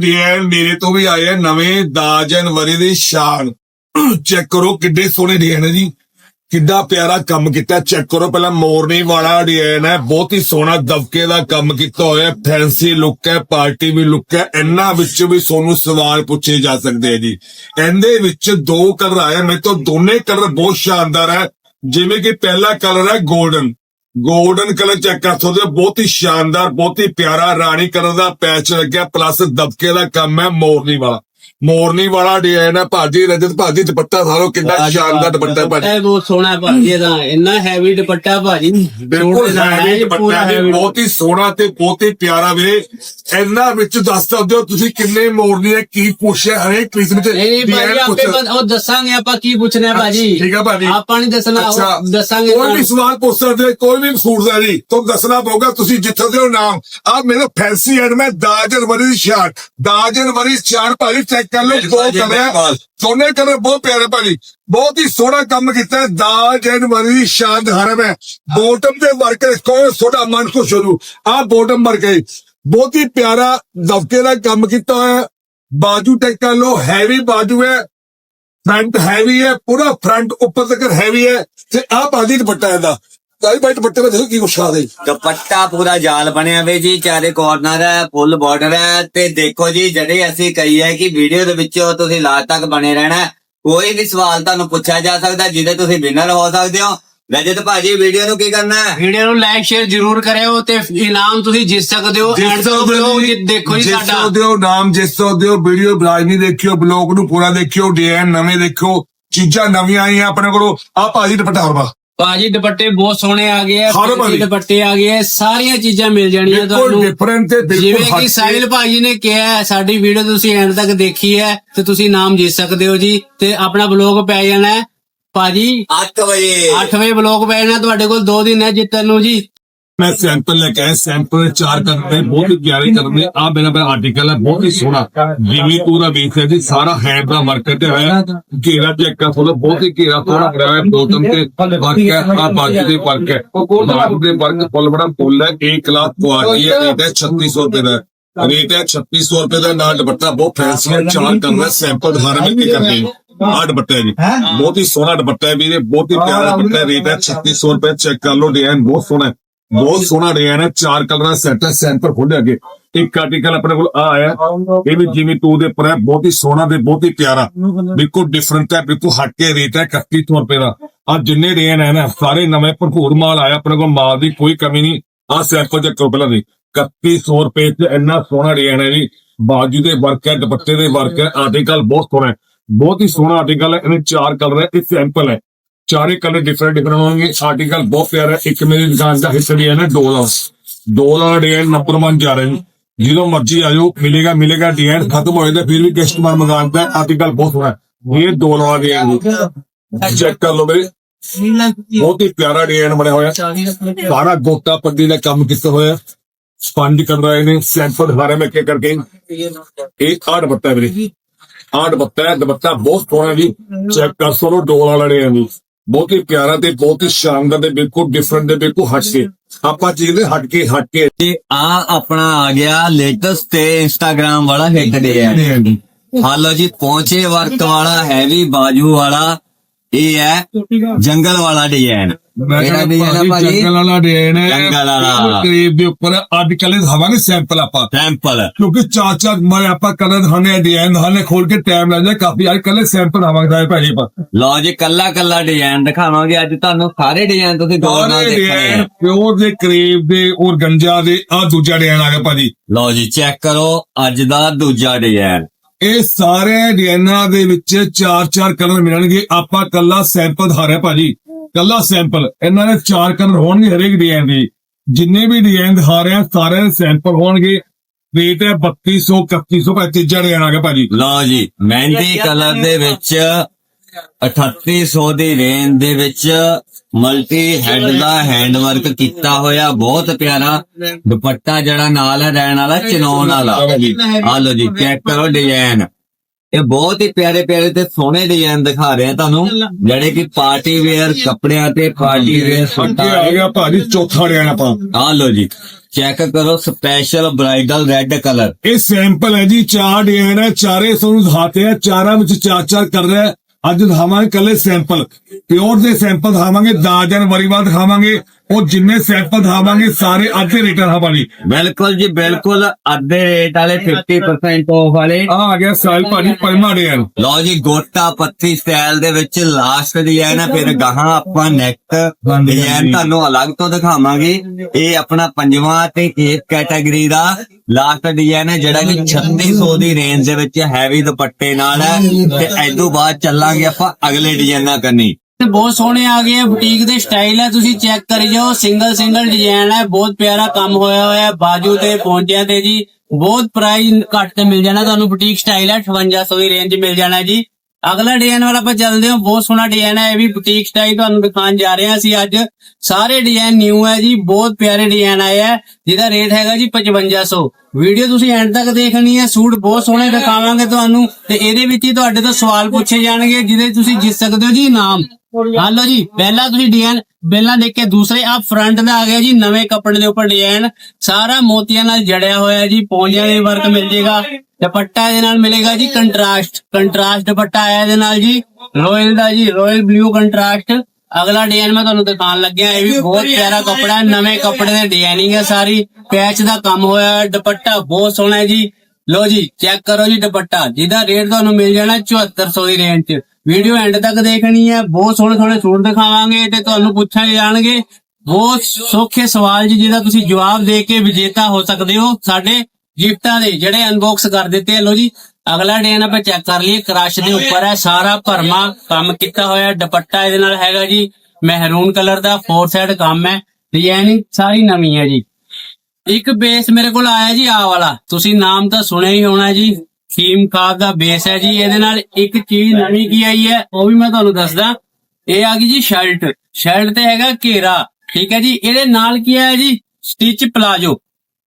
Design ਮੇਰੇ ਤੋਂ ਵੀ ਆਏ ਆ ਨਵੇਂ 10 ਜਨਵਰੀ ਦੀ ਸ਼ਾਨ। ਚੈੱਕ ਕਰੋ ਕਿੱਡੇ ਸੋਹਣੇ ਡਿਜ਼ਾਈਨ ਹੈ ਜੀ। ਕਿੱਡਾ ਪਿਆਰਾ ਕੰਮ ਕੀਤਾ, ਚੈੱਕ ਕਰੋ ਪਹਿਲਾਂ ਮੋਰਨੀ ਵਾਲਾ ਡਿਜ਼ਾਈਨ ਹੈ ਬਹੁਤ ਹੀ ਸੋਹਣਾ ਦਬਕੇ ਦਾ ਕੰਮ ਕੀਤਾ ਹੋਇਆ, ਫੈਂਸੀ ਲੁੱਕ ਹੈ, ਪਾਰਟੀ ਵੀ ਲੁੱਕ ਹੈ, ਇਹਨਾਂ ਵਿੱਚ ਵੀ ਸੋਨੂੰ ਸਵਾਲ ਪੁੱਛੇ ਜਾ ਸਕਦੇ ਆ ਜੀ। ਇਹਦੇ ਵਿੱਚ ਦੋ ਕਲਰ ਆਏ ਮੇਰੇ ਤੋਂ ਦੋਨੇ ਕਲਰ ਬਹੁਤ ਸ਼ਾਨਦਾਰ ਹੈ ਜਿਵੇਂ ਕਿ ਪਹਿਲਾ ਕਲਰ ਹੈ 골ਡਨ ਗੋਲਡਨ ਕਲਰ ਚੈੱਕ ਕਰ ਸਕਦੇ ਹੋ। ਬਹੁਤ ਹੀ ਸ਼ਾਨਦਾਰ, ਬਹੁਤ ਹੀ ਪਿਆਰਾ ਰਾਣੀ ਕਲਰ ਦਾ ਪੈਚ ਲੱਗਿਆ। ਪਲੱਸ ਦਬਕੇ ਦਾ ਕੰਮ ਹੈ ਮੋਰਨੀ ਵਾਲਾ। ਮੋਰਨੀ ਵਾਲਾ ਡਿਜ਼ਾਈਨ ਹੈ ਭਾਜੀ ਰਜਤ ਭਾਜੀ ਦੁਪੱਟਾ ਸਾਰੋ ਕਿੰਨਾ ਸ਼ਾਨਦਾਰ ਦੁਪੱਟਾ ਹੈ ਭਾਜੀ। ਇਹ ਬਹੁਤ ਸੋਹਣਾ ਭਾਜੀ ਇਹਦਾ ਇੰਨਾ ਹੈਵੀ ਦੁਪੱਟਾ ਭਾਜੀ। ਬਿਲਕੁਲ ਹੈ ਹੈਵੀ ਦੁਪੱਟਾ heavy ਬਹੁਤ ਹੀ ਸੋਹਣਾ ਤੇ ਬਹੁਤ ਹੀ ਪਿਆਰਾ ਵੀਰੇ। ਇਹਨਾਂ ਵਿੱਚ ਦੱਸ ਸਕਦੇ ਹੋ ਤੁਸੀਂ ਕਿੰਨੇ ਮੋਰਨੀ ਹੈ ਕੀ ਪੁੱਛਿਆ ਹਰੇਕ ਪੀਸ ਵਿੱਚ ਨਹੀਂ ਭਾਜੀ ਆਪੇ ਉਹ ਦੱਸਾਂਗੇ ਆਪਾਂ ਕੀ ਪੁੱਛਣਾ ਹੈ ਭਾਜੀ। ਠੀਕ ਹੈ ਭਾਜੀ। ਆਪਾਂ ਨਹੀਂ ਦੱਸਣਾ ਦੱਸਾਂਗੇ ਕੋਈ ਵੀ। ਸਵਾਲ ਪੁੱਛ ਸਕਦੇ ਹੋ, ਕੋਈ ਵੀ ਸੂਟ ਦਾ ਜੀ ਤੁਹਾਨੂੰ ਦੱਸਣਾ ਪਊਗਾ ਤੁਸੀਂ ਜਿੱਥੋਂ ਦੇ ਹੋ ਨਾਮ। ਆ ਮੇਰੇ ਫੈਂਸੀ ਐਡ ਮੈਂ 10 ਜਨਵਰੀ ਦੀ ਸ਼ਾਰਟ 10 ਜਨਵਰੀ ਭਾਜੀ ਚੈੱਕ ਕਰ ਲਓ ਬਹੁਤ ਕਲਰ ਦੋਨੇ ਕਲਰ ਬਹੁਤ ਪਿਆਰੇ ਭਾਜੀ। ਬਹੁਤ ਹੀ ਸੋਹਣਾ ਕੰਮ ਕੀਤਾ ਹੈ। 10 ਜਨਵਰੀ ਦੀ ਸ਼ਾਨ ਦਿਖਾ ਮੈਂ। ਬੋਟਮ ਦੇ ਵਰਕ ਦੇਖੋ ਤੁਹਾਡਾ ਮਨ ਖੁਸ਼ ਹੋ ਜੂ। ਆ ਬੋਟਮ ਵਰਕ ਹੈ ਬਹੁਤ ਹੀ ਪਿਆਰਾ ਦਬਕੇ ਦਾ ਕੰਮ ਕੀਤਾ ਹੋਇਆ ਹੈ। ਬਾਜੂ ਟੈਕ ਕਰ ਲਓ ਹੈਵੀ ਬਾਜੂ ਹੈ। ਫਰੰਟ ਹੈਵੀ ਹੈ ਪੂਰਾ ਫਰੰਟ ਉੱਪਰ ਤੱਕ ਹੈਵੀ ਹੈ। ਤੇ ਆਹ ਬਾਜੀ ਦੁਪੱਟਾ ਇਹਦਾ। ਤਾਈ ਬਾਈ ਦੁਪੱਟੇ ਵਿੱਚ ਦੇਖੋ ਕੀ ਕੁਛ ਆ ਦੇ ਦੁਪੱਟਾ ਪੂਰਾ ਜਾਲ ਬਣਿਆ ਵੇ ਜੀ ਚਾਰੇ ਕਾਰਨਰ ਹੈ ਫੁੱਲ ਬਾਰਡਰ ਹੈ। ਤੇ ਦੇਖੋ ਜੀ ਜਿਹੜੇ ਅਸੀਂ ਕਹੀ ਹੈ ਕਿ ਵੀਡੀਓ ਦੇ ਵਿੱਚੋਂ ਤੁਸੀਂ ਲਾਸਟ ਤੱਕ ਬਣੇ ਰਹਿਣਾ ਹੈ। ਕੋਈ ਵੀ ਸਵਾਲ ਤੁਹਾਨੂੰ ਪੁੱਛਿਆ ਜਾ ਸਕਦਾ ਜਿਹਦੇ ਤੁਸੀਂ ਵਿਨਰ ਹੋ ਸਕਦੇ ਹੋ। ਰਜਤ ਭਾਜੀ ਵੀਡੀਓ ਨੂੰ ਕੀ ਕਰਨਾ ਹੈ? ਵੀਡੀਓ ਨੂੰ ਲਾਈਕ ਸ਼ੇਅਰ ਜ਼ਰੂਰ ਕਰਿਓ ਤੇ ਇਨਾਮ ਤੁਸੀਂ ਜਿੱਤ ਸਕਦੇ ਹੋ ਐਂਡ ਤੋਂ ਬਲੌਗ ਦੇਖੋ ਜੀ ਸਾਡਾ। ਦਿਓ ਨਾਮ ਜਿਸ ਦਿਓ ਵੀਡੀਓ ਬਲਾਜ ਨਹੀਂ ਦੇਖਿਓ ਬਲੌਗ ਨੂੰ ਪੂਰਾ ਦੇਖਿਓ ਡਿਜ਼ਾਈਨ ਨਵੇਂ ਦੇਖਿਓ ਚੀਜ਼ਾਂ ਨਵੀਆਂ ਆਈਆਂ ਆਪਣੇ ਕੋਲੋਂ। ਆ ਭਾਜੀ ਦੁਪੱਟਾ ਹਰਵਾ ਭਾਜੀ ਦੁਪੱਟੇ ਬਹੁਤ ਸੋਹਣੇ ਆ ਗਏ ਆ ਭਾਜੀ। ਦੁਪੱਟੇ ਆ ਗਏ ਆ ਸਾਰੀਆਂ ਚੀਜ਼ਾਂ ਮਿਲ ਜਾਣੀਆਂ ਬਿਲਕੁਲ ਤੁਹਾਨੂੰ ਡਿਫਰੈਂਟ ਤੇ ਬਿਲਕੁਲ ਜਿਵੇਂ ਹਟ ਕਿ ਕੇ। ਸਾਹਿਲ ਭਾਜੀ ਨੇ ਕਿਹਾ ਹੈ, ਸਾਡੀ ਵੀਡੀਓ ਤੁਸੀਂ ਐਂਡ ਤੱਕ ਦੇਖੀ ਹੈ ਤੇ ਤੁਸੀਂ ਨਾਮ ਜਿੱਤ ਸਕਦੇ ਹੋ ਜੀ ਤੇ ਆਪਣਾ ਬਲੌਗ ਪੈ ਜਾਣਾ ਹੈ ਭਾਜੀ 8 ਵਜੇ 8 ਵਜੇ ਬਲੌਗ ਪੈ ਜਾਣਾ ਤੁਹਾਡੇ ਕੋਲ 2 ਦਿਨ ਹੈ ਜਿੱਤਣ ਨੂੰ ਜੀ ਮੈਂ ਸੈਂਪਲ ਲੈ ਕੇ ਆਇਆ ਸੈਂਪਲ ਚਾਰ ਕਰਨੇ ਬਹੁਤ ਹੀ ਪਿਆਰੇ ਕਰਨੇ ਆ ਮੇਰਾ ਮੇਰਾ ਆਰਟੀਕਲ ਹੈ ਬਹੁਤ ਹੀ ਸੋਹਣਾ। ਜਿਵੇਂ ਪੂਰਾ ਵੇਖ ਹੈ ਜੀ ਸਾਰਾ ਹੈਂਡ ਦਾ ਵਰਕ ਤੇ ਹੋਇਆ। ਘੇਰਾ ਚੈੱਕ ਕਰ ਸਕਦਾ ਬਹੁਤ ਹੀ ਘੇਰਾ ਸੋਹਣਾ ਕਰਿਆ ਹੋਇਆ ਬੋਟਮ ਤੇ ਵਰਕ ਹੈ ਆ ਬਾਜੂ ਤੇ ਵਰਕ ਹੈ। ਬਾਜੂ ਦੇ ਵਰਕ ਫੁੱਲ ਬੜਾ ਫੁੱਲ ਹੈ 1 ਕਲਾਸ ਕੁਆਲਿਟੀ ਹੈ ਰੇਟ ਹੈ 3600 ਰੁਪਏ ਦਾ। ਰੇਟ ਹੈ 3600 ਰੁਪਏ ਦਾ ਨਾਲ ਦੁਪੱਟਾ ਬਹੁਤ ਫੈਂਸੀ ਹੈ ਚਾਰ ਕਰਨਾ ਸੈਂਪਲ ਦਿਖਾਣਾ ਮੈਂ ਕੀ ਕਰਦੇ ਆ ਦੁਪੱਟਾ ਜੀ ਬਹੁਤ ਹੀ ਸੋਹਣਾ ਦੁਪੱਟਾ ਹੈ ਵੀਰੇ ਬਹੁਤ ਹੀ ਪਿਆਰਾ ਦੁਪੱਟਾ ਰੇਟ ਹੈ 3600 ਰੁਪਏ ਚੈੱਕ ਕਰ ਲਓ ਡਿਜ਼ਾਈਨ ਬਹੁਤ ਸੋਹਣਾ ਬਹੁਤ ਸੋਹਣਾ ਡਿਜ਼ਾਈਨ ਹੈ ਚਾਰ ਕਲਰ ਦਾ ਸੈੱਟ ਹੈ ਸੈਂਪਲ ਖੁੱਲੇ ਅੱਗੇ। ਇੱਕ ਆਰਟੀਕਲ ਆਪਣੇ ਕੋਲ ਆ ਆਇਆ। ਇਹ ਵੀ ਜਿਵੇਂ ਟੂ ਦੇ ਉੱਪਰ ਹੈ, ਬਹੁਤ ਹੀ ਸੋਹਣਾ ਤੇ ਬਹੁਤ ਹੀ ਪਿਆਰਾ। ਬਿਲਕੁਲ ਡਿਫਰੈਂਟ ਹੈ, ਬਿਲਕੁਲ ਹਟ ਕੇ ਰੇਟ ਹੈ 3100 ਰੁਪਏ ਦਾ। ਆ ਜਿੰਨੇ ਡਿਜ਼ਾਈਨ ਹੈ ਨਾ, ਸਾਰੇ ਨਵੇਂ ਭਰਪੂਰ ਮਾਲ ਆਇਆ ਆਪਣੇ ਕੋਲ, ਮਾਲ ਦੀ ਕੋਈ ਕਮੀ ਨਹੀਂ। ਆ ਸੈਂਪਲ ਚੱਕੋ ਪਹਿਲਾਂ ਦੀ। 3100 ਰੁਪਏ ਚ ਇੰਨਾ ਸੋਹਣਾ ਡਿਜ਼ਾਈਨ ਹੈ ਜੀ। ਬਾਜੂ ਦੇ ਵਰਕ ਹੈ, ਦੁਪੱਟੇ ਦੇ ਵਰਕ ਹੈ ਆਰਟੀਕਲ ਬਹੁਤ ਸੋਹਣਾ ਹੈ। ਬਹੁਤ ਹੀ ਸੋਹਣਾ ਆਰਟੀਕਲ ਹੈ ਇਹਨੇ ਚਾਰ ਕਲਰ ਹੈ, ਇਹ ਸੈਂਪਲ ਹੈ। ਚਾਰੇ ਕਲਰ ਡਿਫਰੈਂਟ ਡਿਫਰੈਂਟ ਹੋਣਗੇ। ਆਰਟੀਕਲ ਬਹੁਤ ਪਿਆਰਾ ਇੱਕ ਮੇਰੀ ਦੁਕਾਨ ਦਾ ਹਿੱਸਾ ਵੀ ਹੈ ਨਾ, ਦੋ ਦਾ। ਡਿਜ਼ਾਈਨ ਨੰਬਰ 1 ਜਾ ਰਿਹਾ ਜੀ ਜਦੋਂ ਮਰਜ਼ੀ ਆ ਜਾਓ, ਮਿਲੇਗਾ ਮਿਲੇਗਾ ਡਿਜ਼ਾਈਨ ਖਤਮ ਹੋ ਜਾਂਦਾ, ਫਿਰ ਵੀ ਕਸਟਮਰ ਮੰਗਾਉਂਦਾ ਆਰਟੀਕਲ ਬਹੁਤ ਸੋਹਣਾ ਇਹ ਦੋ ਡਿਜ਼ਾਈਨ ਚੈੱਕ ਕਰ ਲਓ ਮੇਰੇ ਬਹੁਤ ਹੀ ਪਿਆਰਾ ਡਿਜ਼ਾਈਨ ਬਣਿਆ ਹੋਇਆ। ਸਾਰਾ ਗੋਟਾ ਪੱਦੀ ਦਾ ਕੰਮ ਕੀਤਾ ਹੋਇਆ? ਸਪੰਜ ਕਰ ਰਹੇ ਨੇ ਸੈਂਪਲ ਦਿਖਾ ਮੈਂ ਕਿ ਕਰਕੇ। ਇਹ ਆੜ ਬੱਤਾ ਵੀਰੇ। ਆੜ ਬੱਤਾ ਦੁਪੱਟਾ ਬਹੁਤ ਸੋਹਣਾ ਜੀ। ਚੈੱਕ ਕਰ ਸੋ ਡੋਲ ਵਾਲਾ ਡਿਜ਼ਾਈਨ ਜੀ। ਬਹੁਤ ਹੀ ਪਿਆਰਾ ਤੇ ਬਹੁਤ ਹੀ ਸ਼ਾਨਦਾਰ ਤੇ ਬਿਲਕੁਲ ਡਿਫਰੈਂਟ ਤੇ ਬਿਲਕੁਲ ਹਟ ਕੇ। ਆਪਾਂ ਚੀਜ਼ ਦੇ ਹਟ ਕੇ ਹਟ ਕੇ। ਤੇ ਆ ਆਪਣਾ ਆ ਗਿਆ ਲੇਟੈਸਟ ਤੇ ਇੰਸਟਾਗ੍ਰam ਵਾਲਾ ਹਿੱਟ ਡੇ ਹੈ ਹਾਲੋ ਜੀ ਪਹੁੰਚੇ ਵਰਕ ਵਾਲਾ ਹੈਵੀ ਬਾਜੂ ਵਾਲਾ। ਇਹ ਹੈ ਜੰਗਲ ਵਾਲਾ ਡਿਜ਼ਾਈਨ ਕਹਿੰਦਾ design ਹੈ ਭਾਜੀ? ਜੰਗਲ ਵਾਲਾ ਡਿਜ਼ਾਈਨ ਹੈ। ਜੰਗਲ ਵਾਲਾ। ਕਰੀਬ ਦੇ ਉੱਪਰ ਅੱਜ ਕੱਲ੍ਹ ਹਵਾਂਗੇ ਸੈਂਪਲ ਆਪਾਂ। ਸੈਂਪਲ ਕਿਉਂਕਿ ਚਾਰ ਚਾਰ ਮੈਂ ਆਪਾਂ ਕਲਰ ਦਿਖਾਣੇ ਡਿਜ਼ਾਈਨ ਦਿਖਾਣੇ ਖੋਲ ਕੇ ਟਾਈਮ ਲੱਗਦਾ ਕਾਫੀ ਅੱਜ ਕੱਲ੍ਹ ਸੈਂਪਲ ਆਵਾਂਗਾ ਹੈ ਭਾਜੀ ਪਰ ਲਓ ਜੀ ਕੱਲਾ ਕੱਲਾ ਡਿਜ਼ਾਈਨ ਦਿਖਾਵਾਂਗੇ। ਅੱਜ ਤੁਹਾਨੂੰ ਸਾਰੇ ਡਿਜ਼ਾਈਨ ਤੁਸੀਂ ਗੌਰ ਨਾਲ ਸਾਰੇ ਦੇਖਣੇ ਡਿਜ਼ਾਈਨ ਆ। ਪਿਓਰ ਦੇ ਕਰੀਬ ਦੇ ਔਰ ਗੰਜਾ ਦੇ ਆ ਦੂਜਾ ਡਿਜ਼ਾਈਨ ਆ ਗਿਆ ਭਾਜੀ। ਲਓ ਜੀ ਚੈੱਕ ਕਰੋ ਅੱਜ ਦਾ ਦੂਜਾ ਡਿਜ਼ਾਈਨ ਇਹ ਸਾਰੇ ਡਿਜ਼ਾਈਨਾਂ ਦੇ ਵਿੱਚ ਚਾਰ ਚਾਰ ਕਲਰ ਮਿਲਣਗੇ। ਆਪਾਂ ਕੱਲਾ ਸੈਂਪਲ ਰਹੇ ਭਾਜੀ। ਕੱਲਾ ਸੈਂਪਲ ਇਹਨਾਂ ਦੇ ਚਾਰ ਕਲਰ ਹੋਣਗੇ ਹਰੇਕ ਡਿਜ਼ਾਈਨ ਦੇ। ਜਿੰਨੇ ਵੀ ਡਿਜ਼ਾਈਨ ਦਿਖਾ ਰਹੇ ਆ ਸਾਰੇ ਦੇ ਸੈਂਪਲ ਹੋਣਗੇ। ਰੇਟ ਹੈ 3200 3100 ਭਾਈ ਤੀਜਾ ਡਿਜ਼ਾਈਨ ਆ ਗਿਆ ਭਾਜੀ। ਲਓ ਜੀ ਮਹਿੰਦੀ ਕਲਰ ਦੇ ਵਿੱਚ 3800 ਦੀ ਰੇਂਜ ਦੇ ਵਿੱਚ ਮਲਟੀ ਹੈਡ ਦਾ ਹੈਂਡ ਵਰਕ ਕੀਤਾ ਹੋਇਆ ਬਹੁਤ ਪਿਆਰਾ ਦੁਪੱਟਾ ਜਿਹੜਾ ਨਾਲ ਹੈ ਰਹਿਣ ਵਾਲਾ ਚਨੌਨ ਵਾਲਾ। ਆ ਲਓ ਜੀ ਚੈੱਕ ਕਰੋ ਡਿਜ਼ਾਈਨ ਇਹ ਬਹੁਤ ਹੀ ਪਿਆਰੇ ਪਿਆਰੇ ਤੇ ਸੋਹਣੇ ਡਿਜ਼ਾਈਨ ਦਿਖਾ ਰਹੇ ਤੁਹਾਨੂੰ ਜਿਹੜੇ ਕਿ ਪਾਰਟੀ ਵੇਅਰ ਕੱਪੜਿਆਂ ਤੇ ਪਾਰਟੀ ਵੇਅਰ ਸੂਟਾਂ। ਆ ਗਿਆ ਭਾਜੀ ਚੌਥਾ ਡਿਜ਼ਾਈਨ ਆਪਾਂ। ਆ ਲਓ ਜੀ ਚੈੱਕ ਕਰੋ ਸਪੈਸ਼ਲ ਬ੍ਰਾਈਡਲ ਰੈੱਡ ਕਲਰ ਇਹ ਸੈਂਪਲ ਹੈ ਜੀ ਚਾਰ ਡਿਜ਼ਾਈਨ ਹੈ ਚਾਰੇ ਤੁਹਾਨੂੰ ਦਿਖਾਤੇ ਆ ਚਾਰਾਂ ਵਿੱਚ ਚਾਰ ਚਾਰ ਕਰ ਰਿਹਾ। ਅੱਜ ਦਿਖਾਵਾਂਗੇ ਕੱਲੇ ਸੈਂਪਲ। ਪਿਓਰ ਦੇ ਸੈਂਪਲ ਦਿਖਾਵਾਂਗੇ 10 ਜਨਵਰੀ ਬਾਅਦ ਦਿਖਾਵਾਂਗੇ। ਉਹ ਜਿੰਨੇ ਸੈਂਪਲ ਦਿਖਾਵਾਂਗੇ ਸਾਰੇ ਅੱਧੇ ਰੇਟ ਦਿਖਾਵਾਂਗੇ। ਬਿਲਕੁਲ ਜੀ ਬਿਲਕੁਲ ਅੱਧੇ ਰੇਟ ਵਾਲੇ 50% ਆਫ ਵਾਲੇ। ਆ ਆ ਗਿਆ ਸਾਲ ਭਾਜੀ ਪਰਮਾ ਡਿਜ਼ਾਈਨ ਲਓ ਜੀ ਗੋਟਾ ਪੱਤੀ ਸਟਾਈਲ ਦੇ ਵਿੱਚ ਲਾਸਟ ਡਿਜ਼ਾਈਨ ਹੈ ਫਿਰ ਗਾਹਾਂ ਆਪਾਂ ਨੈਕ ਡਿਜ਼ਾਈਨ ਤੁਹਾਨੂੰ ਅਲੱਗ ਤੋਂ ਦਿਖਾਵਾਂਗੇ। ਇਹ ਆਪਣਾ ਪੰਜਵਾਂ ਤੇ ਏਕ ਕੈਟਾਗਰੀ ਦਾ ਲਾਸਟ ਡਿਜ਼ਾਈਨ ਹੈ ਜਿਹੜਾ ਕਿ 3600 ਦੀ ਰੇਂਜ ਦੇ ਵਿੱਚ ਹੈਵੀ ਦੁਪੱਟੇ ਨਾਲ ਹੈ। ਤੇ ਐਦੋਂ ਬਾਅਦ ਚੱਲਾਂਗੇ ਆਪਾਂ ਅਗਲੇ ਡਿਜ਼ਾਈਨਾਂ ਕਰਨੀ। ਤੇ ਬਹੁਤ ਸੋਹਣੇ ਆ ਗਏ ਆ ਬੁਟੀਕ ਦੇ ਸਟਾਈਲ ਹੈ ਤੁਸੀਂ ਚੈੱਕ ਕਰੀ ਜਾਓ ਸਿੰਗਲ ਸਿੰਗਲ ਡਿਜ਼ਾਈਨ ਹੈ ਬਹੁਤ ਪਿਆਰਾ ਕੰਮ ਹੋਇਆ ਹੋਇਆ ਹੈ ਬਾਜੂ ਤੇ, ਪੌਂਚਿਆਂ ਤੇ ਜੀ, ਬਹੁਤ ਪ੍ਰਾਈਸ ਘੱਟ ਤੇ ਮਿਲ ਜਾਣਾ ਤੁਹਾਨੂੰ ਬੁਟੀਕ ਸਟਾਈਲ ਹੈ 5800 ਦੀ ਰੇਂਜ ਮਿਲ ਜਾਣਾ ਜੀ। ਅਗਲਾ ਡਿਜ਼ਾਈਨ ਵਾਲਾ ਆਪਾਂ ਚੱਲਦੇ ਹਾਂ, ਬਹੁਤ ਸੋਹਣਾ ਡਿਜ਼ਾਈਨ ਹੈ, ਇਹ ਵੀ ਬੁਟੀਕ ਸਟਾਈਲ ਤੁਹਾਨੂੰ ਦਿਖਾਉਣ ਜਾ ਰਹੇ ਹਾਂ ਅਸੀਂ ਅੱਜ। ਸਾਰੇ ਡਿਜ਼ਾਈਨ ਨਿਊ ਹੈ ਜੀ, ਬਹੁਤ ਪਿਆਰੇ ਡਿਜ਼ਾਈਨ ਆਏ ਹੈ, ਜਿਹਦਾ ਰੇਟ ਹੈਗਾ ਜੀ 5500 ਵੀਡੀਓ ਤੁਸੀਂ ਐਂਡ ਤੱਕ ਦੇਖਣੀ ਹੈ, ਸੂਟ ਬਹੁਤ ਸੋਹਣੇ ਦਿਖਾਵਾਂਗੇ ਤੁਹਾਨੂੰ, ਤੇ ਇਹਦੇ ਵਿੱਚ ਹੀ ਤੁਹਾਡੇ ਤੋਂ ਸਵਾਲ ਪੁੱਛੇ ਜਾਣਗੇ, ਜਿਹਦੇ ਤੁਸੀਂ ਜਿੱਤ ਸਕਦੇ ਹੋ ਜੀ ਇਨਾਮ। ਹਾਲੋ ਜੀ, ਪਹਿਲਾ ਤੁਸੀਂ ਡਿਜ਼ਾਈਨ, ਪਹਿਲਾਂ ਦੇਖ ਕੇ ਦੂਸਰੇ ਆ ਫਰੰਟ ਦਾ ਆ ਗਿਆ ਜੀ, ਨਵੇਂ ਕੱਪੜੇ ਦੇ ਉੱਪਰ ਡਿਜ਼ਾਈਨ। ਸਾਰਾ ਮੋਤੀਆਂ ਨਾਲ ਜੜਿਆ ਹੋਇਆ ਜੀ, ਪੌਂਜਿਆਂ ਦੇ ਵਰਕ ਮਿਲ ਜੇਗਾ। ਦੁਪੱਟਾ ਇਹਦੇ ਨਾਲ ਮਿਲੇਗਾ ਜੀ ਕੰਟਰਾਸਟ। ਕੰਟਰਾਸਟ ਦੁਪੱਟਾ ਆਇਆ ਇਹਦੇ ਨਾਲ ਜੀ। ਰਾਇਲ ਦਾ ਜੀ ਰਾਇਲ ਬਲੂ ਕੰਟਰਾਸਟ ਅਗਲਾ ਡਿਜ਼ਾਈਨ ਮੈਂ ਤੁਹਾਨੂੰ ਦਿਖਾਉਣ ਲੱਗਿਆ। ਇਹ ਵੀ ਬਹੁਤ ਪਿਆਰਾ ਕੱਪੜਾ ਹੈ ਨਵੇਂ ਕੱਪੜੇ ਦੇ ਡਿਜ਼ਾਈਨਿੰਗ ਹੈ ਸਾਰੀ। ਪੈਚ ਦਾ ਕੰਮ ਹੋਇਆ ਹੈ ਦੁਪੱਟਾ ਬਹੁਤ ਸੋਹਣਾ ਹੈ ਜੀ। ਲੋ ਜੀ ਚੈੱਕ ਕਰੋ ਜੀ ਦੁਪੱਟਾ। ਜਿਹਦਾ ਰੇਟ ਤੁਹਾਨੂੰ ਮਿਲ ਜਾਣਾ 7400 ਦੀ ਰੇਂਜ 'ਚ। ਵੀਡੀਓ ਐਂਡ ਤੱਕ ਦੇਖਣੀ ਹੈ। ਬਹੁਤ ਸੋਹਣੇ ਸੋਹਣੇ ਸੂਟ ਦਿਖਾਵਾਂਗੇ ਤੇ ਤੁਹਾਨੂੰ ਪੁੱਛੇ ਜਾਣਗੇ। ਬਹੁਤ ਸੌਖੇ ਸਵਾਲ ਜੀ, ਜਿਹਦਾ ਤੁਸੀਂ ਜਵਾਬ ਦੇ ਕੇ ਵਿਜੇਤਾ ਹੋ ਸਕਦੇ ਹੋ ਸਾਡੇ ਗਿਫਟਾਂ ਦੇ ਜਿਹੜੇ ਅਨਬਾਕਸ ਕਰ ਦਿੱਤੇ ਆ। ਲੋ ਜੀ ਅਗਲਾ ਡਿਜ਼ਾਈਨ ਆਪਾਂ ਚੈੱਕ ਕਰ ਲਈਏ। ਕ੍ਰਸ਼ ਦੇ ਉੱਪਰ ਹੈ ਸਾਰਾ ਭਰਮਾ ਕੰਮ ਕੀਤਾ ਹੋਇਆ ਦੁਪੱਟਾ ਇਹਦੇ ਨਾਲ ਹੈਗਾ ਜੀ ਮਹਿਰੂਨ ਕਲਰ ਦਾ ਫੋਰ ਸਾਈਡ ਕੰਮ ਹੈ। ਡਿਜ਼ਾਈਨਿੰਗ ਸਾਰੀ ਨਵੀਂ ਹੈ ਜੀ। ਇੱਕ ਬੇਸ ਮੇਰੇ ਕੋਲ ਆਇਆ ਜੀ ਆ ਵਾਲਾ। ਤੁਸੀਂ ਨਾਮ ਤਾਂ ਸੁਣਿਆ ਹੀ ਹੋਣਾ ਜੀ ਖੀਮ ਖਾਬ ਦਾ ਬੇਸ ਹੈ ਜੀ। ਇਹਦੇ ਨਾਲ ਇੱਕ ਚੀਜ਼ ਨਵੀਂ ਕੀ ਆਈ ਹੈ ਉਹ ਵੀ ਮੈਂ ਤੁਹਾਨੂੰ ਦੱਸਦਾ। ਇਹ ਆ ਗਈ ਜੀ ਸ਼ਰਟ ਸ਼ਰਟ ਤੇ ਹੈਗਾ ਘੇਰਾ ਠੀਕ ਹੈ ਜੀ। ਇਹਦੇ ਨਾਲ ਕੀ ਆਇਆ ਜੀ ਸਟਿਚ ਪਲਾਜੋ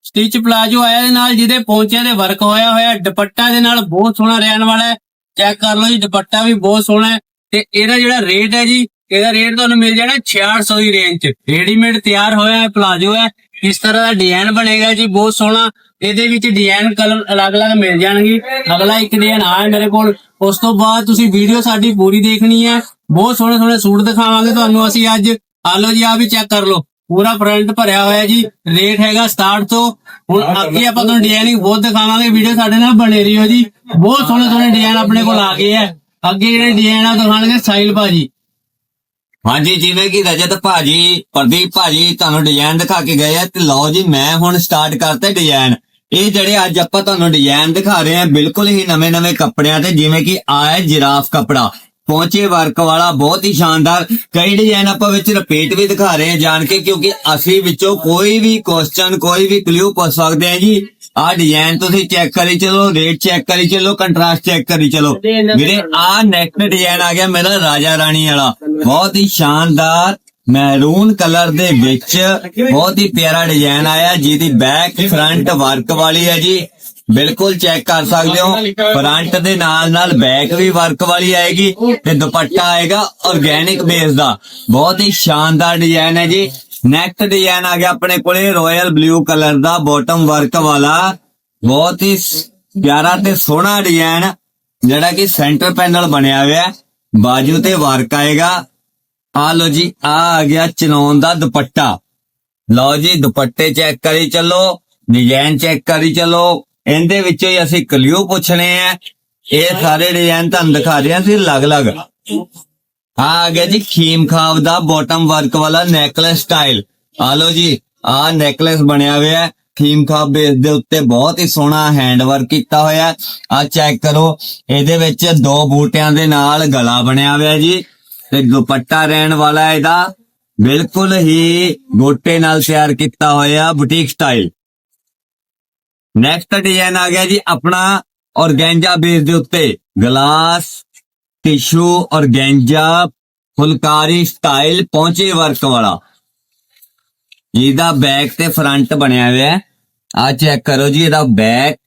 ਸਟਿਚ ਪਲਾਜੋ ਆਇਆ ਦੇ ਨਾਲ, ਜਿਹਦੇ ਪੌਂਚਿਆਂ ਦੇ ਵਰਕ ਹੋਇਆ ਹੋਇਆ, ਦੁਪੱਟਾ ਦੇ ਨਾਲ ਬਹੁਤ ਸੋਹਣਾ ਰਹਿਣ ਵਾਲਾ ਹੈ। ਚੈੱਕ ਕਰ ਲਓ ਜੀ, ਦੁਪੱਟਾ ਵੀ ਬਹੁਤ ਸੋਹਣਾ ਹੈ। ਤੇ ਇਹਦਾ ਜਿਹੜਾ ਰੇਟ ਹੈ ਜੀ, ਇਹਦਾ ਰੇਟ ਤੁਹਾਨੂੰ ਮਿਲ ਜਾਣਾ 6600 ਦੀ ਰੇਂਜ 'ਚ। ਰੈਡੀਮੇਡ ਤਿਆਰ ਹੋਇਆ ਹੈ, ਪਲਾਜੋ ਹੈ। ਇਸ ਤਰ੍ਹਾਂ ਦਾ ਡਿਜ਼ਾਈਨ ਬਣੇਗਾ ਜੀ, ਬਹੁਤ ਸੋਹਣਾ। ਇਹਦੇ ਵਿੱਚ ਡਿਜ਼ਾਈਨ ਕਲਰ ਅਲੱਗ-ਅਲੱਗ ਮਿਲ ਜਾਣਗੇ। ਅਗਲਾ ਇੱਕ ਡਿਜ਼ਾਈਨ ਆ ਮੇਰੇ ਕੋਲ। ਉਸ ਤੋਂ ਬਾਅਦ ਤੁਸੀਂ ਵੀਡੀਓ ਸਾਡੀ ਪੂਰੀ ਦੇਖਣੀ ਹੈ। ਬਹੁਤ ਸੋਹਣੇ ਸੋਹਣੇ ਸੂਟ ਦਿਖਾਵਾਂਗੇ ਤੁਹਾਨੂੰ ਅਸੀਂ ਅੱਜ। ਆ ਲਓ ਜੀ ਆ ਵੀ ਚੈੱਕ ਕਰ ਲਓ। ਪੂਰਾ ਫਰੰਟ ਭਰਿਆ ਹੋਇਆ ਜੀ। ਰੇਟ ਹੈਗਾ ਸਟਾਰਟ ਤੋਂ ਹੁਣ ਅੱਗੇ ਆਪਾਂ ਤੁਹਾਨੂੰ ਡਿਜ਼ਾਈਨਿੰਗ ਬਹੁਤ ਦਿਖਾਵਾਂਗੇ। ਵੀਡੀਓ ਸਾਡੇ ਨਾਲ ਬਣੇ ਰਹੀਓ ਜੀ। ਬਹੁਤ ਸੋਹਣੇ ਸੋਹਣੇ ਡਿਜ਼ਾਈਨ ਆਪਣੇ ਕੋਲ ਆ ਗਏ ਆ। ਅੱਗੇ ਜਿਹੜੇ ਡਿਜ਼ਾਈਨ ਆ ਦਿਖਾਣਗੇ ਸਾਈਲ ਭਾਜੀ। ਹਾਂਜੀ ਜਿਵੇਂ ਕਿ ਰਜਤ ਭਾਜੀ ਪ੍ਰਦੀਪ ਭਾਜੀ ਤੁਹਾਨੂੰ ਡਿਜ਼ਾਈਨ ਦਿਖਾ ਕੇ ਗਏ ਆ। ਤੇ ਲਓ ਜੀ ਮੈਂ ਹੁਣ ਸਟਾਰਟ ਕਰਤਾ ਡਿਜ਼ਾਈਨ ਇਹ ਜਿਹੜੇ ਅੱਜ ਆਪਾਂ ਤੁਹਾਨੂੰ ਡਿਜ਼ਾਈਨ ਦਿਖਾ ਰਹੇ ਆ ਬਿਲਕੁਲ ਹੀ ਨਵੇਂ-ਨਵੇਂ ਕੱਪੜਿਆਂ ਤੇ ਜਿਵੇਂ ਕਿ ਆ ਹੈ ਜਿਰਾਫ ਕੱਪੜਾ। ਪਹੁੰਚੇ ਵਰਕ ਵਾਲਾ ਬਹੁਤ ਹੀ ਸ਼ਾਨਦਾਰ। ਕਈ ਡਿਜ਼ਾਈਨ ਆਪਾਂ ਵਿੱਚ ਰਿਪੀਟ ਵੀ ਦਿਖਾ ਰਹੇ ਆ ਜਾਣ ਕੇ ਕਿਉਂਕਿ ਅਸੀਂ ਵਿੱਚੋਂ ਕੋਈ ਵੀ ਕੁਐਸਚਨ ਕੋਈ ਵੀ ਕਲਿਊ ਪੁੱਛ ਸਕਦੇ ਆ ਜੀ। ਆਹ ਡਿਜ਼ਾਈਨ ਤੁਸੀਂ ਚੈੱਕ ਕਰੀ ਚਲੋ ਰੇਟ ਚੈੱਕ ਕਰੀ ਚਲੋ ਕੰਟਰਾਸਟ ਚੈੱਕ ਕਰੀ ਚਲੋ। ਵੀਰੇ ਆ ਨੈਕਸਟ ਡਿਜ਼ਾਈਨ ਆ ਗਿਆ ਮੇਰਾ ਰਾਜਾ ਰਾਣੀ ਵਾਲਾ। ਬਹੁਤ ਹੀ ਸ਼ਾਨਦਾਰ ਮੈਰੂਨ ਕਲਰ ਦੇ ਵਿੱਚ ਬਹੁਤ ਹੀ ਪਿਆਰਾ ਡਿਜ਼ਾਈਨ ਆਇਆ ਜਿਹਦੀ ਬੈਕ ਫਰੰਟ ਵਰਕ ਵਾਲੀ ਹੈ ਜੀ। ਬਿਲਕੁਲ ਚੈੱਕ ਕਰ ਸਕਦੇ ਹੋ। ਫਰੰਟ ਦੇ ਨਾਲ ਨਾਲ ਬੈਕ ਵੀ ਵਰਕ ਵਾਲੀ ਆਏਗੀ ਤੇ ਦੁਪੱਟਾ ਆਏਗਾ ਆਰਗੈਨਿਕ ਬੇਸ ਦਾ। ਬਹੁਤ ਹੀ ਸ਼ਾਨਦਾਰ ਡਿਜ਼ਾਈਨ ਹੈ ਜੀ। ਨੈਕਸਟ ਡਿਜ਼ਾਈਨ ਆ ਗਿਆ ਆਪਣੇ ਕੋਲੇ ਰਾਇਲ ਬਲੂ ਕਲਰ ਦਾ ਬਾਟਮ ਵਰਕ ਵਾਲਾ। ਬਹੁਤ ਹੀ ਪਿਆਰਾ ਤੇ ਸੋਹਣਾ ਡਿਜ਼ਾਈਨ ਜਿਹੜਾ ਕਿ ਸੈਂਟਰ ਪੈਨਲ ਬਣਿਆ ਹੋਇਆ ਬਾਜੂ ਤੇ ਵਰਕ ਆਏਗਾ। ਆ ਲੋ ਜੀ ਆ ਆ ਗਿਆ ਚਨੌਨ ਦਾ ਦੁਪੱਟਾ। ਲਓ ਜੀ, ਦੁਪੱਟੇ ਚੈੱਕ ਕਰੀ ਚੱਲੋ। ਡਿਜ਼ਾਈਨ ਚੈੱਕ ਕਰੀ ਚੱਲੋ। ਇਹਦੇ ਵਿੱਚੋਂ ਹੀ ਅਸੀਂ ਕਲਿਊ ਪੁੱਛਣੇ ਆ। ਇਹ ਸਾਰੇ ਡਿਜ਼ਾਈਨ ਤੁਹਾਨੂੰ ਦਿਖਾ ਰਹੇ ਹਾਂ ਅਸੀਂ ਅਲੱਗ-ਅਲੱਗ। ਆ ਆ ਗਿਆ ਜੀ ਖੀਮ ਖਾਬ ਦਾ ਬਾਟਮ ਵਰਕ ਵਾਲਾ ਨੈਕਲੇਸ ਸਟਾਈਲ ਆ ਲੋ ਜੀ, ਆ ਨੈਕਲੇਸ ਬਣਿਆ ਹੋਇਆ। ਹੈ ਖੀਮ ਖਾਬ ਬੇਸ ਦੇ ਉੱਤੇ ਬਹੁਤ ਹੀ ਸੋਹਣਾ ਹੈਂਡ ਵਰਕ ਕੀਤਾ ਹੋਇਆ। ਆ ਚੈੱਕ ਕਰੋ, ਇਹਦੇ ਵਿੱਚ ਦੋ ਬੂਟਿਆਂ ਦੇ ਨਾਲ ਗਲਾ ਬਣਿਆ ਹੋਇਆ ਜੀ। ਤੇ ਦੁਪੱਟਾ ਰਹਿਣ ਵਾਲਾ ਇਹਦਾ ਬਿਲਕੁਲ ਹੀ ਗੋਟੇ ਨਾਲ ਤਿਆਰ ਕੀਤਾ ਹੋਇਆ ਬੁਟੀਕ ਸਟਾਈਲ ਨੈਕਸਟ ਡਿਜ਼ਾਈਨ ਆ ਗਿਆ ਜੀ ਆਪਣਾ ਔਰਗੈਂਜਾ ਬੇਸ ਦੇ ਉੱਤੇ। Glass tissue organza, phulkari style ਪਹੁੰਚੇ ਵਰਕ ਵਾਲਾ। ਜਿਹਦਾ ਬੈਕ ਤੇ ਫਰੰਟ ਬਣਿਆ ਹੋਇਆ ਹੈ। ਆ ਚੈੱਕ ਕਰੋ ਜੀ ਇਹਦਾ ਬੈਕ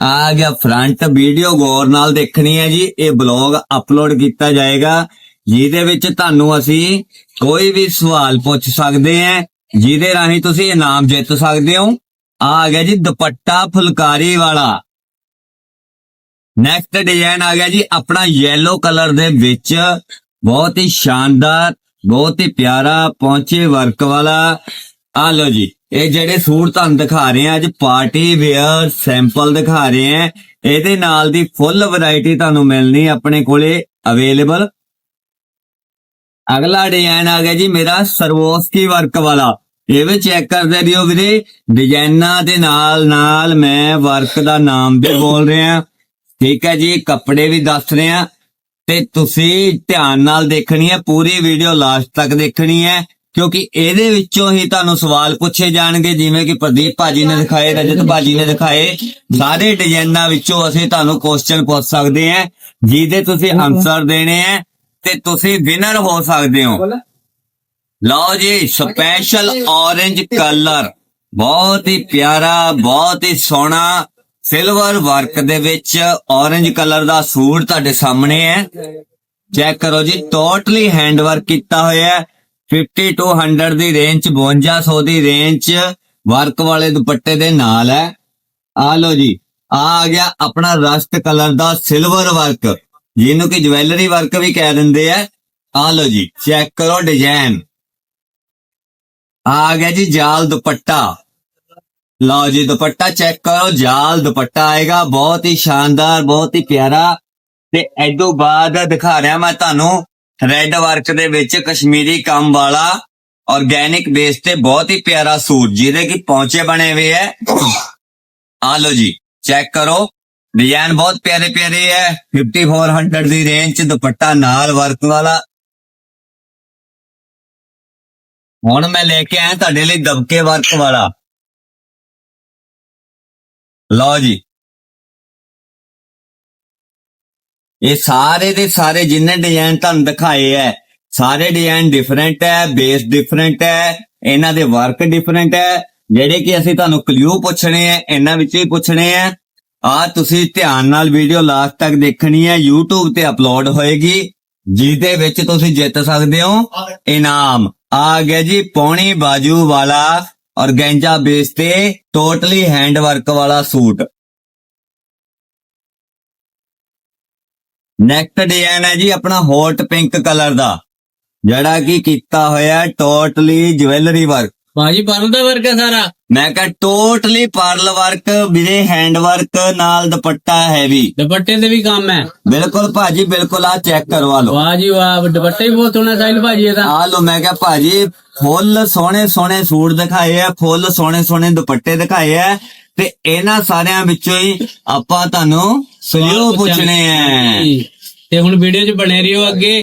ਆ ਗਿਆ ਫਰੰਟ ਵੀਡੀਓ ਗੌਰ ਨਾਲ ਦੇਖਣੀ ਹੈ ਜੀ। ਇਹ ਬਲੌਗ ਅਪਲੋਡ ਕੀਤਾ ਜਾਏਗਾ। ਜਿਹਦੇ ਵਿੱਚ ਤੁਹਾਨੂੰ ਅਸੀਂ ਕੋਈ ਵੀ ਸਵਾਲ ਪੁੱਛ ਸਕਦੇ ਹਾਂ, ਜਿਹਦੇ ਰਾਹੀਂ ਤੁਸੀਂ ਇਨਾਮ ਜਿੱਤ ਸਕਦੇ ਹੋ। ਆ ਆ ਗਿਆ ਜੀ ਦੁਪੱਟਾ ਫੁਲਕਾਰੀ ਵਾਲਾ। ਨੈਕਸਟ ਡਿਜ਼ਾਈਨ ਆ ਗਿਆ ਜੀ ਆਪਣਾ yellow ਕਲਰ ਦੇ ਵਿੱਚ। ਬਹੁਤ ਹੀ ਸ਼ਾਨਦਾਰ, ਬਹੁਤ ਹੀ ਪਿਆਰਾ ਪੌਂਚੇ ਵਰਕ ਵਾਲਾ। ਆ ਲਓ ਜੀ, ਇਹ ਜਿਹੜੇ ਸੂਟ ਤੁਹਾਨੂੰ ਦਿਖਾ ਰਹੇ ਆ ਅੱਜ ਪਾਰਟੀ ਵੇਅਰ ਸੈਂਪਲ ਦਿਖਾ ਰਹੇ ਆ ਇਹਦੇ ਨਾਲ ਦੀ ਫੁੱਲ ਵੈਰਾਈਟੀ ਤੁਹਾਨੂੰ ਮਿਲਣੀ ਆਪਣੇ ਕੋਲੇ ਅਵੇਲੇਬਲ ਅਗਲਾ ਡਿਜ਼ਾਈਨ ਆ ਗਿਆ ਜੀ ਮੇਰਾ ਸਰਵੋਸਕੀ ਵਰਕ ਵਾਲਾ। ਇਹ ਵੀ ਚੈੱਕ ਕਰਦੇ ਰਹੋ ਵੀਰੇ। ਡਿਜ਼ਾਈਨਾਂ ਦੇ ਨਾਲ ਨਾਲ ਮੈਂ ਵਰਕ ਦਾ ਨਾਮ ਵੀ ਬੋਲ ਰਿਹਾ। ਠੀਕ ਹੈ ਜੀ ਕੱਪੜੇ ਵੀ ਦੱਸ ਰਹੇ। ਤੇ ਤੁਸੀਂ ਧਿਆਨ ਨਾਲ ਦੇਖਣੀ ਹੈ ਪੂਰੀ ਵੀਡੀਓ ਲਾਸਟ ਤੱਕ ਦੇਖਣੀ ਹੈ। ਕਿਉਂਕਿ ਇਹਦੇ ਵਿੱਚੋਂ ਹੀ ਤੁਹਾਨੂੰ ਸਵਾਲ ਪੁੱਛੇ ਜਾਣਗੇ ਜਿਵੇਂ ਕਿ ਪ੍ਰਦੀਪ ਭਾਜੀ ਨੇ ਦਿਖਾਏ ਰਜਤ ਭਾਜੀ ਨੇ ਦਿਖਾਏ। ਸਾਰੇ ਡਿਜ਼ਾਈਨਾਂ ਵਿੱਚੋਂ ਅਸੀਂ ਤੁਹਾਨੂੰ ਕੁਐਸਚਨ ਪੁੱਛ ਸਕਦੇ ਹਾਂ ਜਿਹਦੇ ਤੁਸੀਂ ਆਨਸਰ ਦੇਣੇ ਹੈ ਤੇ ਤੁਸੀਂ ਵਿਨਰ ਹੋ ਸਕਦੇ ਹੋ। ਲਓ ਜੀ ਸਪੈਸ਼ਲ orange ਕਲਰ ਬਹੁਤ ਹੀ ਪਿਆਰਾ ਬਹੁਤ ਹੀ ਸੋਹਣਾ ਸਿਲਵਰ ਵਰਕ ਦੇ ਵਿੱਚ orange ਕਲਰ ਦਾ ਸੂਟ ਤੁਹਾਡੇ ਸਾਹਮਣੇ ਹੈ। ਚੈੱਕ ਕਰੋ ਜੀ ਟੋਟਲੀ ਹੈਂਡ ਵਰਕ ਕੀਤਾ ਹੋਇਆ ਹੈ। 50 to 100 ਦੀ ਰੇਂਜ 5200 ਦੀ ਰੇਂਜ ਵਰਕ ਵਾਲੇ ਦੁਪੱਟੇ ਦੇ ਨਾਲ ਹੈ। ਆ ਲਓ ਜੀ ਆ ਆ ਗਿਆ ਆਪਣਾ ਰਸਟ ਕਲਰ ਦਾ ਸਿਲਵਰ ਵਰਕ ਜਿਹਨੂੰ ਕਿ ਜਵੈਲਰੀ ਵਰਕ ਵੀ ਕਹਿ ਦਿੰਦੇ ਆ। ਆ ਲਓ ਜੀ ਚੈੱਕ ਕਰੋ ਡਿਜ਼ਾਈਨ ਆ ਗਿਆ ਜੀ ਜਾਲ ਦੁਪੱਟਾ। ਲਓ ਜੀ, ਦੁਪੱਟਾ ਚੈੱਕ ਕਰੋ, ਜਾਲ ਦੁਪੱਟਾ ਆਏਗਾ, ਬਹੁਤ ਹੀ ਸ਼ਾਨਦਾਰ, ਬਹੁਤ ਹੀ ਪਿਆਰਾ। ਤੇ ਐਦੋਂ ਬਾਅਦ ਦਿਖਾ ਰਿਹਾ ਮੈਂ ਤੁਹਾਨੂੰ ਰੈੱਡ ਵਰਕ ਦੇ ਵਿੱਚ ਕਸ਼ਮੀਰੀ ਕੰਮ ਵਾਲਾ ਆਰਗੈਨਿਕ ਬੇਸ ਤੇ ਬਹੁਤ ਹੀ ਪਿਆਰਾ ਸੂਟ, ਜਿਹਦੇ ਕਿ ਪੌਂਚੇ ਬਣੇ ਹੋਏ ਹੈ ਆ ਲਓ ਜੀ ਚੈੱਕ ਕਰੋ। ਡਿਜ਼ਾਈਨ ਬਹੁਤ ਪਿਆਰੇ ਪਿਆਰੇ ਹੈ 5400 ਦੀ ਰੇਂਜ ਚ ਦੁਪੱਟਾ ਨਾਲ ਵਰਕ ਵਾਲਾ। ਹੁਣ ਮੈਂ ਲੈ ਕੇ ਆਇਆ ਤੁਹਾਡੇ ਲਈ ਦਬਕੇ ਵਰਕ ਵਾਲਾ। ਲਓ ਜੀ। ਇਹ ਸਾਰੇ ਦੇ ਸਾਰੇ ਜਿੰਨੇ ਡਿਜ਼ਾਈਨ ਤੁਹਾਨੂੰ ਦਿਖਾਏ ਐ ਸਾਰੇ ਡਿਜ਼ਾਈਨ ਡਿਫਰੈਂਟ ਹੈ ਬੇਸ ਡਿਫਰੈਂਟ ਹੈ ਇਹਨਾਂ ਦੇ ਵਰਕ ਡਿਫਰੈਂਟ ਹੈ ਜਿਹੜੇ ਕਿ ਅਸੀਂ ਤੁਹਾਨੂੰ ਕਲਿਊ ਪੁੱਛਣੇ ਆ ਇਹਨਾਂ ਵਿੱਚੋਂ ਹੀ ਪੁੱਛਣੇ ਆ ਆ ਤੁਸੀਂ ਧਿਆਨ ਨਾਲ ਵੀਡੀਓ ਲਾਸਟ ਤੱਕ ਦੇਖਣੀ ਹੈ YouTube ਤੇ ਅਪਲੋਡ ਹੋਏਗੀ ਜਿਹਦੇ ਵਿੱਚ ਤੁਸੀਂ ਜਿੱਤ ਸਕਦੇ ਹੋ ਇਨਾਮ। ਆ ਗਿਆ ਜੀ ਪੌਣੀ ਬਾਜੂ ਵਾਲਾ ਔਰਗੈਂਜਾ ਬੇਸ ਤੇ ਟੋਟਲੀ ਹੈਂਡ ਵਰਕ ਵਾਲਾ ਸੂਟ। ਨੈਕਸਟ ਡਿਜ਼ਾਈਨ ਹੈ ਜੀ ਆਪਣਾ ਹੌਟ ਪਿੰਕ ਕਲਰ ਦਾ, ਜਿਹੜਾ ਕਿ ਕੀਤਾ ਹੋਇਆ ਟੋਟਲੀ ਜਵੈਲਰੀ ਵਰਕ ਬਾਜੀ ਪਰਲ ਦਾ ਵਰਕ ਹੈ ਸਾਰਾ? ਮੈਂ ਕਿਹਾ ਟੋਟਲੀ ਪਰਲ ਵਰਕ ਵੀਰੇ ਹੈਂਡ ਵਰਕ ਨਾਲ ਦੁਪੱਟਾ ਹੈਵੀ ਦੁਪੱਟੇ ਤੇ ਵੀ ਕੰਮ ਹੈ। ਬਿਲਕੁਲ ਭਾਜੀ ਬਿਲਕੁਲ ਆ ਚੈੱਕ ਕਰਵਾ ਲਓ। ਵਾਹ ਜੀ ਵਾਹ ਦੁਪੱਟਾ ਹੀ ਬਹੁਤ ਸੋਹਣਾ ਸਾਈਲ ਭਾਜੀ ਇਹਦਾ ਆ ਲੋ ਮੈਂ ਕਿਹਾ ਭਾਜੀ ਫੁੱਲ ਸੋਹਣੇ ਸੋਹਣੇ ਸੂਟ ਦਿਖਾਏ ਆ ਫੁੱਲ ਸੋਹਣੇ ਸੋਹਣੇ ਦੁਪੱਟੇ ਦਿਖਾਏ ਆ। ਤੇ ਇਹਨਾਂ ਸਾਰਿਆਂ ਵਿੱਚੋਂ ਹੀ ਆਪਾਂ ਤੁਹਾਨੂੰ ਸਲਿਓ ਪੁੱਛਣੇ ਆ। ਤੇ ਹੁਣ ਵੀਡੀਓ 'ਚ ਬਣੇ ਰਹੋ ਅੱਗੇ।